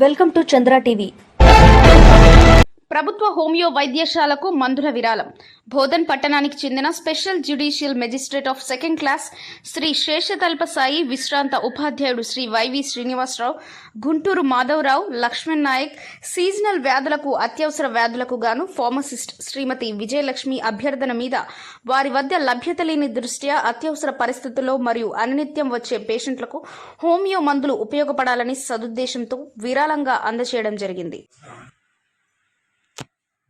Welcome to Chandra TV. ప్రభుత్వ homeo వైద్యశాలకు మందుల విరాళం. బోధన్ పట్టణానికి చెందిన special judicial magistrate of second class Shri Seshatalpa Sai విశ్రాంత ఉపాధ్యాయుడు Shri Y V Srinivasarao Guntur Madhavarao Lakshman Naik seasonal వ్యాధులకు అత్యవసర వ్యాధులకు గాను ఫార్మసిస్ట్ శ్రీమతి విజయలక్ష్మి అభ్యర్థన మీద వారి వద్ద లభ్యత లేని దృష్ట్యా అత్యవసర పరిస్థితుల్లో మరియు అనునిత్యం వచ్చే పేషెంట్లకు హోమియో మందులు ఉపయోగపడాలని సదుద్దేశంతో విరాళంగా అందచేయడం జరిగింది.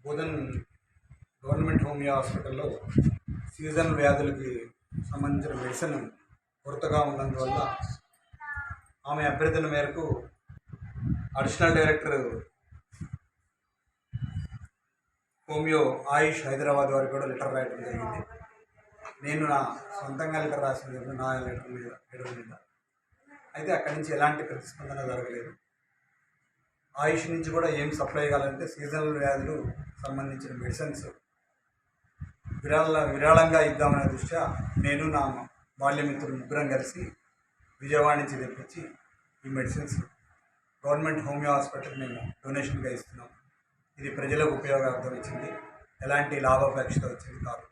బోధన్ గవర్నమెంట్ హోమియో హాస్పిటల్లో సీజన్ వ్యాధులకి సంబంధించిన మెడిసిన్ కొరతగా ఉన్నందువల్ల ఆమె అభ్యర్థన మేరకు additional director homeo Ayush Hyderabad వారికి కూడా లెటర్ రాయడం జరిగింది. నేను నా సొంతంగా లెటర్ రాసిన నా లెటర్ మీద లెటర్ మీద. అయితే అక్కడి నుంచి ఎలాంటి ప్రతిస్పందన జరగలేదు. ఆయుష్ నుంచి కూడా ఏం సప్లై కావాలంటే సీజనల్ వ్యాధులు సంబంధించిన మెడిసిన్స్ విరాళ విరాళంగా ఇద్దామనే దృష్ట్యా నేను నా బాల్యమిత్రులు ముగ్గురం కలిసి విజయవాడ నుంచి తెప్పించి ఈ మెడిసిన్స్ గవర్నమెంట్ హోమియో హాస్పిటల్ మేము డొనేషన్గా ఇస్తున్నాం. ఇది ప్రజలకు ఉపయోగార్థం వచ్చింది ఎలాంటి లాభాపేక్షత వచ్చింది కాదు.